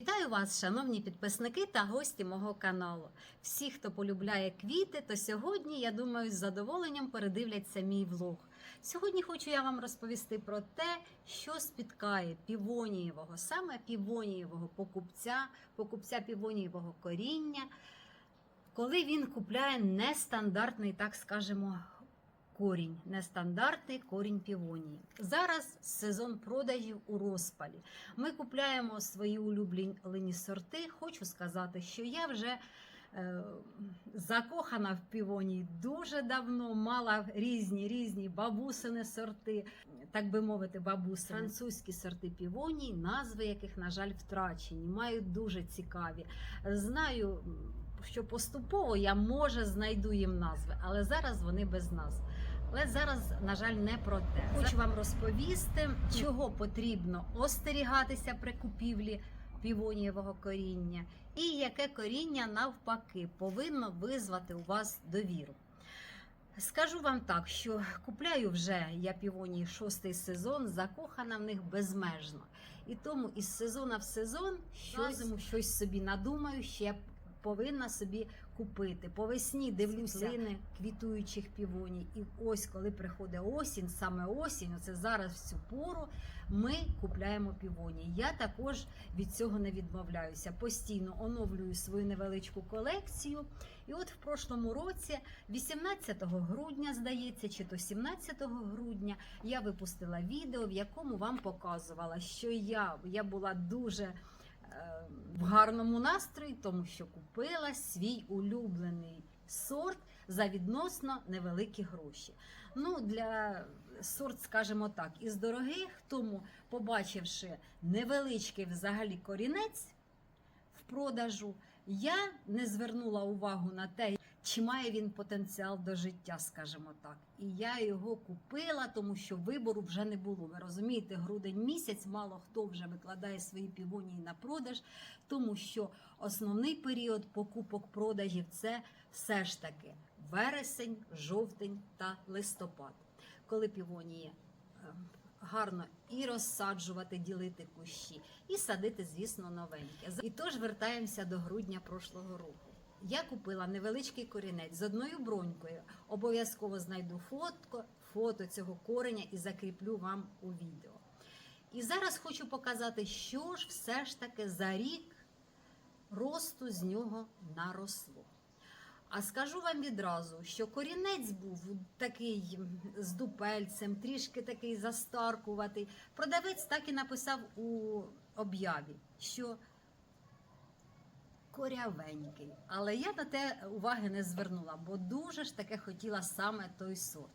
Вітаю вас, шановні підписники та гості мого каналу. Всі, хто полюбляє квіти, то сьогодні, я думаю, з задоволенням передивляться мій влог. Сьогодні хочу я вам розповісти про те, що спіткає півонієвого, саме півонієвого покупця, покупця півонієвого коріння, коли він купляє нестандартний, так скажемо, корінь, нестандартний корінь півонії. Зараз сезон продажів у розпалі. Ми купляємо свої улюблені сорти. Хочу сказати, що я вже е, закохана в півонії дуже давно, мала різні різні бабусини сорти, так би мовити, бабусини. Французькі сорти півонії, назви яких, на жаль, втрачені, мають дуже цікаві. Знаю, що поступово я може знайду їм назви, але зараз вони без назв. Але зараз, на жаль, не про те. Хочу вам розповісти, чого потрібно остерігатися при купівлі півонієвого коріння, і яке коріння навпаки повинно визвати у вас довіру. Скажу вам так, що купляю вже я півонії шостий сезон, закохана в них безмежно. І тому із сезону в сезон щось, щось собі надумаю, ще повинна собі купити. По весні дивлюся квітуючих півоній. І ось коли приходить осінь, саме осінь, оце зараз в цю пору, ми купляємо півонії. Я також від цього не відмовляюся. Постійно оновлюю свою невеличку колекцію. І от в прошлому році, 18 грудня, здається, чи то 17 грудня, я випустила відео, в якому вам показувала, що я, я була дуже в гарному настрої, тому що купила свій улюблений сорт за відносно невеликі гроші. Ну, для сорт, скажімо так, із дорогих, тому, побачивши невеличкий взагалі корінець в продажу, я не звернула увагу на те, чи має він потенціал до життя, скажімо так. І я його купила, тому що вибору вже не було. Ви розумієте, грудень місяць, мало хто вже викладає свої півонії на продаж, тому що основний період покупок-продажів це все ж таки вересень, жовтень та листопад, коли півонії е, гарно і розсаджувати, ділити кущі, і садити, звісно, новеньке. І тож вертаємося до грудня прошлого року. Я купила невеличкий корінець з одною бронькою. Обов'язково знайду фотко, фото цього кореня і закріплю вам у відео. І зараз хочу показати, що ж все ж таки за рік росту з нього наросло. А скажу вам відразу, що корінець був такий з дупельцем, трішки такий застаркуватий. Продавець так і написав у об'яві, що корявенький. Але я на те уваги не звернула, бо дуже ж таке хотіла саме той сорт.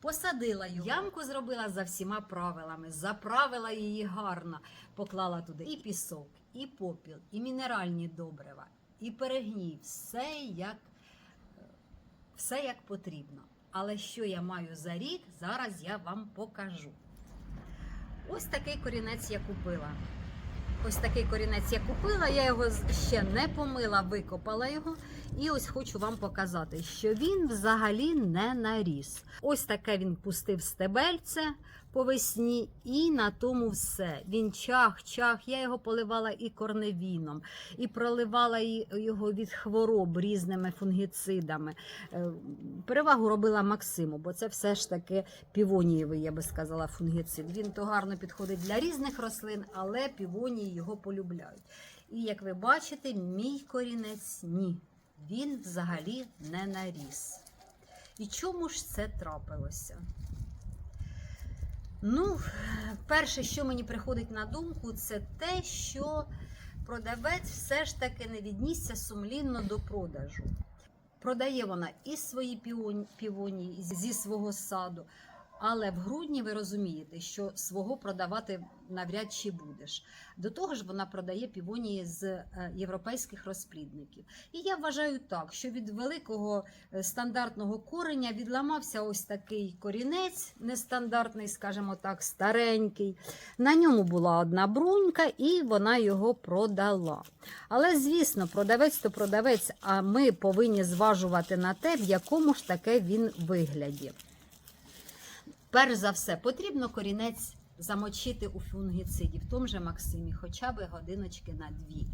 Посадила його. Ямку зробила за всіма правилами, заправила її гарно, поклала туди і пісок, і попіл, і мінеральні добрива, і перегній, все як, все як потрібно. Але що я маю за рік, зараз я вам покажу. Ось такий корінець я купила. Ось такий корінець я купила, я його ще не помила, викопала його. І ось хочу вам показати, що він взагалі не наріс. Ось таке він пустив стебельце по весні, і на тому все. Він чах-чах. Я його поливала і корневіном, і проливала його від хвороб різними фунгіцидами. Е, Перевагу робила Максиму, бо це все ж таки півонієвий, я би сказала, фунгіцид. Він то гарно підходить для різних рослин, але півонії його полюбляють. І як ви бачите, мій корінець ні. Він взагалі не наріс. І чому ж це трапилося? Ну, перше, що мені приходить на думку, це те, що продавець все ж таки не віднісся сумлінно до продажу. Продає вона і свої півонії зі свого саду, але в грудні ви розумієте, що свого продавати навряд чи будеш. До того ж, вона продає півонії з е, європейських розплідників. І я вважаю так, що від великого е, стандартного кореня відламався ось такий корінець, нестандартний, скажімо так, старенький. На ньому була одна брунька, і вона його продала. Але, звісно, продавець то продавець, а ми повинні зважувати на те, в якому ж таке він вигляді. Перш за все, потрібно корінець замочити у фунгіциді, в тому же Максимі, хоча б годиночки на дві.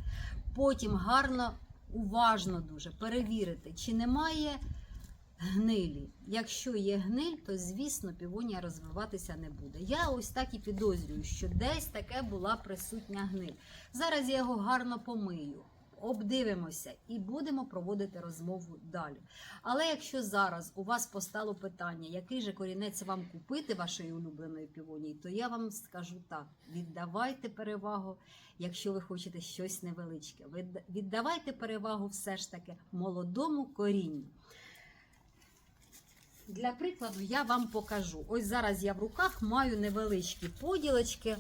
Потім гарно, уважно дуже перевірити, чи немає гнилі. Якщо є гниль, то звісно півонія розвиватися не буде. Я ось так і підозрюю, що десь таке була присутня гниль. Зараз я його гарно помию. Обдивимося і будемо проводити розмову далі. Але якщо зараз у вас постало питання, який же корінець вам купити вашої улюбленої півонії, то я вам скажу так: віддавайте перевагу, якщо ви хочете щось невеличке. Віддавайте перевагу все ж таки молодому корінню. Для прикладу я вам покажу. Ось зараз я в руках маю невеличкі поділочки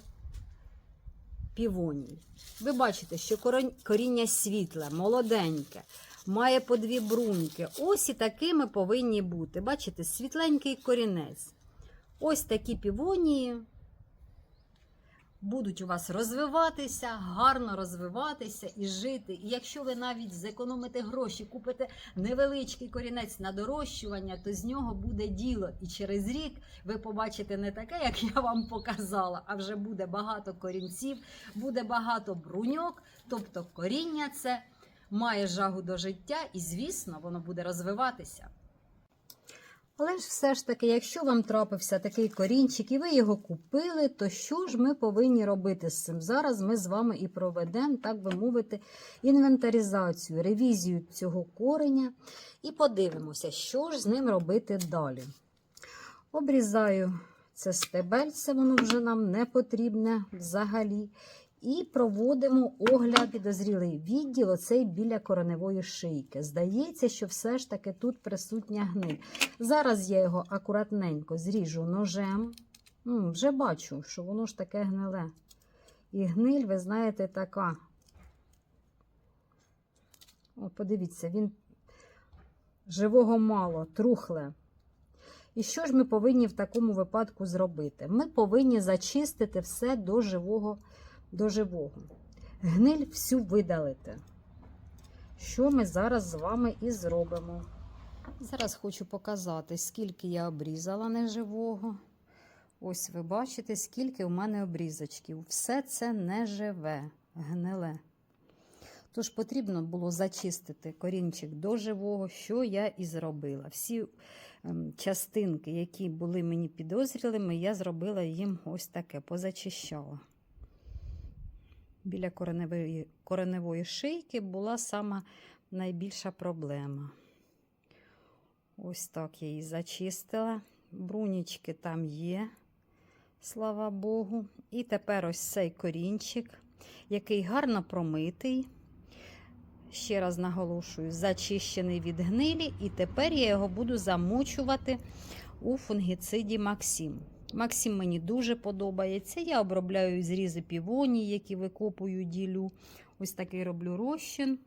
півоній. Ви бачите, що коріння світле, молоденьке, має по дві бруньки. Ось і такими повинні бути. Бачите, світленький корінець. Ось такі півонії будуть у вас розвиватися, гарно розвиватися і жити. І якщо ви навіть зекономите гроші, купите невеличкий корінець на дорощування, то з нього буде діло. І через рік ви побачите не таке, як я вам показала, а вже буде багато корінців, буде багато бруньок, тобто коріння це має жагу до життя, і, звісно, воно буде розвиватися. Але ж все ж таки, якщо вам трапився такий корінчик і ви його купили, то що ж ми повинні робити з цим? Зараз ми з вами і проведемо, так би мовити, інвентаризацію, ревізію цього кореня і подивимося, що ж з ним робити далі. Обрізаю це стебельце, воно вже нам не потрібне взагалі. І проводимо огляд підозрілий відділ, оцей біля кореневої шийки. Здається, що все ж таки тут присутня гниль. Зараз я його акуратненько зріжу ножем. М, вже бачу, що воно ж таке гниле. І гниль, ви знаєте, така. О, подивіться, він живого мало, трухле. І що ж ми повинні в такому випадку зробити? Ми повинні зачистити все до живого, до живого. Гниль всю видалити. Що ми зараз з вами і зробимо. Зараз хочу показати, скільки я обрізала неживого. Ось ви бачите, скільки у мене обрізочків. Все це неживе, гниле. Тож потрібно було зачистити корінчик до живого, що я і зробила. Всі ем, частинки, які були мені підозрілими, я зробила їм ось таке, позачищала. Біля кореневої, кореневої шийки була сама найбільша проблема. Ось так я її зачистила. Брунічки там є, слава Богу. І тепер ось цей корінчик, який гарно промитий. Ще раз наголошую, зачищений від гнилі, і тепер я його буду замочувати у фунгіциді Максим. Максим мені дуже подобається. Я обробляю зрізи півоній, які викопую, ділю. Ось такий роблю розчин.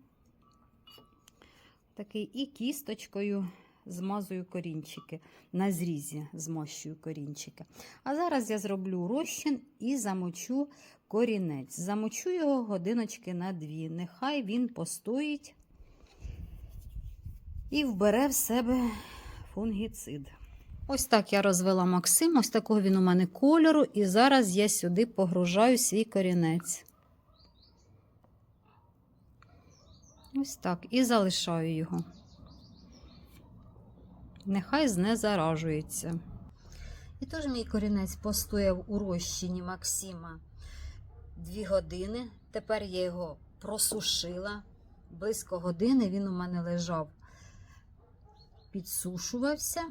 Такий і кісточкою змазую корінчики. На зрізі змащую корінчики. А зараз я зроблю розчин і замочу корінець. Замочу його годиночки на дві. Нехай він постоїть і вбере в себе фунгіцид. Ось так я розвела Максим, ось такого він у мене кольору, і зараз я сюди погружаю свій корінець. Ось так, і залишаю його. Нехай знезаражується. І тож мій корінець постояв у розчині Максима дві години. Тепер я його просушила. Близько години він у мене лежав, підсушувався.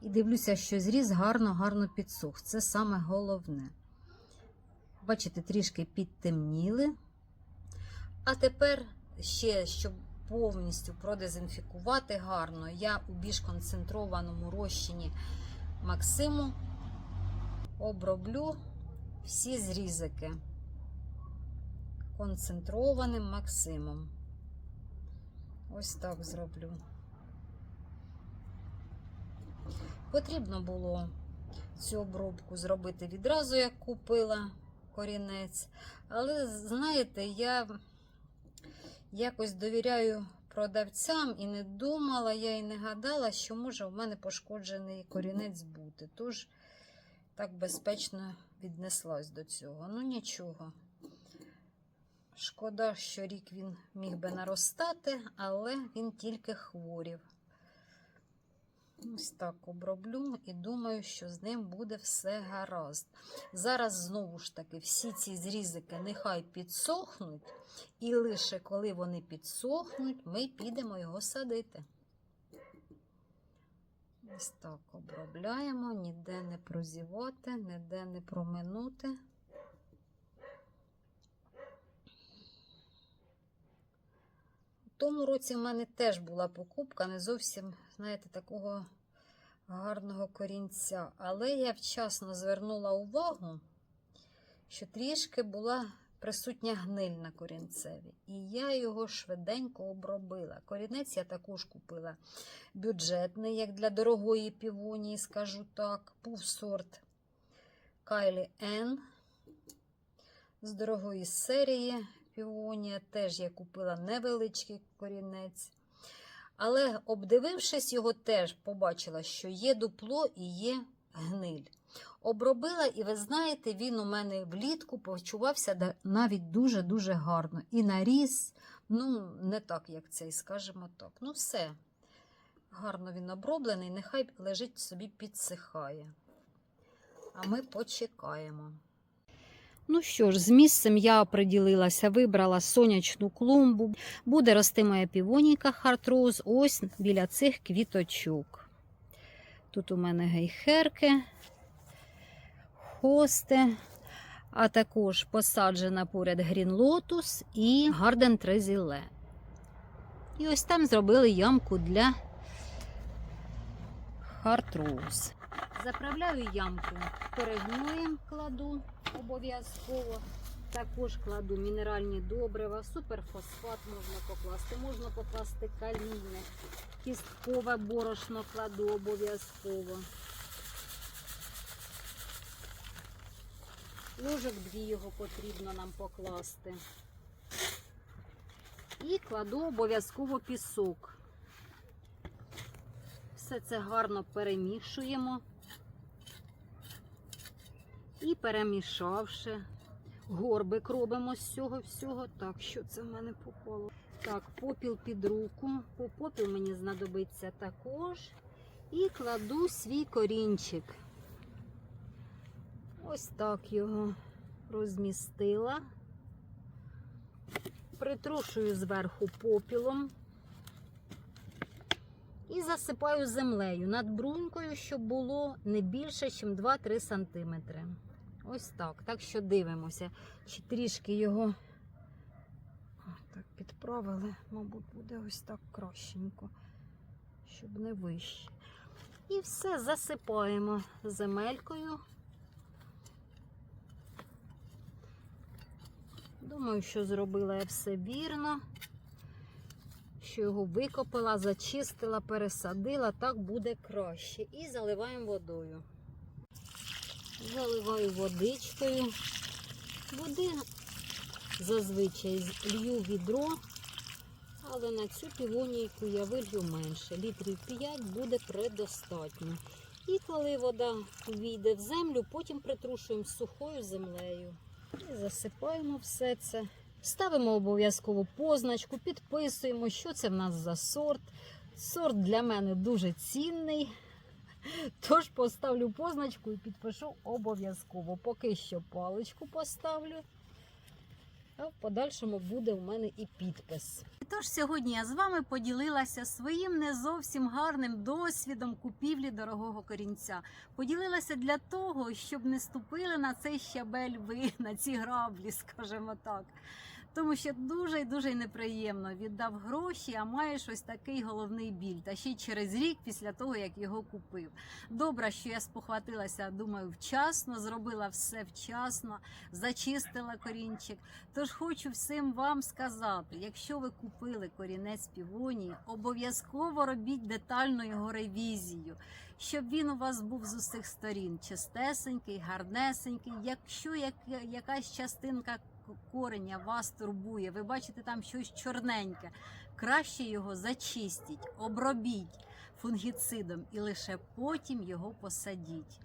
І дивлюся, що зріз гарно-гарно підсух. Це саме головне. Бачите, трішки підтемніли. А тепер ще, щоб повністю продезінфікувати гарно, я у більш концентрованому розчині Максиму оброблю всі зрізики концентрованим Максимом. Ось так зроблю. Потрібно було цю обробку зробити відразу, як купила корінець. Але, знаєте, я якось довіряю продавцям і не думала, я і не гадала, що може в мене пошкоджений корінець бути. Тож так безпечно віднеслась до цього. Ну нічого. Шкода, що рік він міг би наростати, але він тільки хворів. Ось так оброблю і думаю, що з ним буде все гаразд. Зараз знову ж таки всі ці зрізики нехай підсохнуть, і лише коли вони підсохнуть, ми підемо його садити. Ось так обробляємо, ніде не прозівати, ніде не проминути. У тому році в мене теж була покупка, не зовсім, знаєте, такого гарного корінця. Але я вчасно звернула увагу, що трішки була присутня гниль на корінцеві. І я його швиденько обробила. Корінець я також купила бюджетний, як для дорогої півонії, скажу так. Був сорт Кайлі Н з дорогої серії півонія. Теж я купила невеличкий корінець. Але, обдивившись його, теж побачила, що є дупло і є гниль. Обробила, і ви знаєте, він у мене влітку почувався навіть дуже-дуже гарно. І наріс, ну, не так, як цей, скажімо так. Ну, все. Гарно він оброблений, нехай лежить собі підсихає. А ми почекаємо. Ну що ж, з місцем я оприділилася, вибрала сонячну клумбу. Буде рости моя півонійка хартроуз ось біля цих квіточок. Тут у мене гейхерки, хости, а також посаджена поряд Lotus і Garden Trezile. І ось там зробили ямку для хартроуз. Заправляю ямку перегноєм кладу обов'язково. Також кладу мінеральні добрива, суперфосфат можна покласти, можна покласти калійне, кісткове борошно кладу обов'язково. Ложок дві його потрібно нам покласти. І кладу обов'язково пісок. Все це гарно перемішуємо. І перемішавши, горбик робимо з цього всього. Так, що це в мене попало? Так, попіл під руку. По попіл мені знадобиться також. І кладу свій корінчик. Ось так його розмістила. Притрушую зверху попілом. І засипаю землею над брунькою, щоб було не більше, ніж 2-3 см. Ось так. Так що дивимося, чи трішки його так підправили, мабуть, буде ось так кращенько, щоб не вище. І все засипаємо земелькою. Думаю, що зробила я все вірно що його викопала, зачистила, пересадила, так буде краще. І заливаємо водою. Заливаю водичкою. Води зазвичай лью відро, але на цю півонійку я вилью менше. Літрів 5 буде предостатньо. І коли вода війде в землю, потім притрушуємо сухою землею. І засипаємо все це. Ставимо обов'язково позначку, підписуємо, що це в нас за сорт. Сорт для мене дуже цінний. Тож поставлю позначку і підпишу обов'язково. Поки що паличку поставлю, а в подальшому буде у мене і підпис. Тож сьогодні я з вами поділилася своїм не зовсім гарним досвідом купівлі дорогого корінця. Поділилася для того, щоб не ступили на цей щабель ви, на ці граблі, скажімо так. Тому що дуже і дуже неприємно віддав гроші, а маєш ось такий головний біль. Та ще й через рік після того, як його купив. Добре, що я спохватилася, думаю, вчасно, зробила все вчасно, зачистила корінчик. Тож хочу всім вам сказати: якщо ви купили корінець півонії, обов'язково робіть детальну його ревізію. Щоб він у вас був з усіх сторін чистесенький, гарнесенький. Якщо як, якась частинка кореня вас турбує, ви бачите там щось чорненьке, краще його зачистіть, обробіть фунгіцидом і лише потім його посадіть.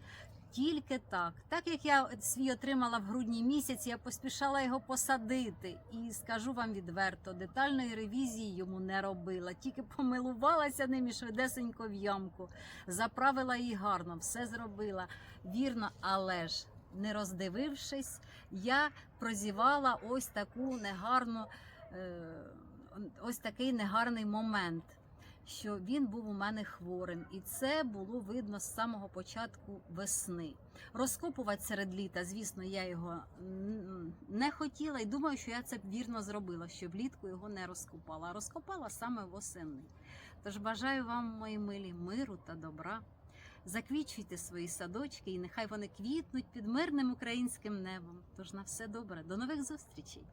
Тільки так. Так як я свій отримала в грудні місяці, я поспішала його посадити. І скажу вам відверто, детальної ревізії йому не робила, тільки помилувалася ним і швидесенько в ямку. Заправила її гарно, все зробила вірно, але ж не роздивившись, я прозівала ось таку негарну, е, ось такий негарний момент. Що він був у мене хворим, і це було видно з самого початку весни. Розкопувати серед літа, звісно, я його не хотіла, і думаю, що я це вірно зробила, що влітку його не розкопала, а розкопала саме восени. Тож бажаю вам, мої милі, миру та добра. Заквічуйте свої садочки, і нехай вони квітнуть під мирним українським небом. Тож на все добре, до нових зустрічей!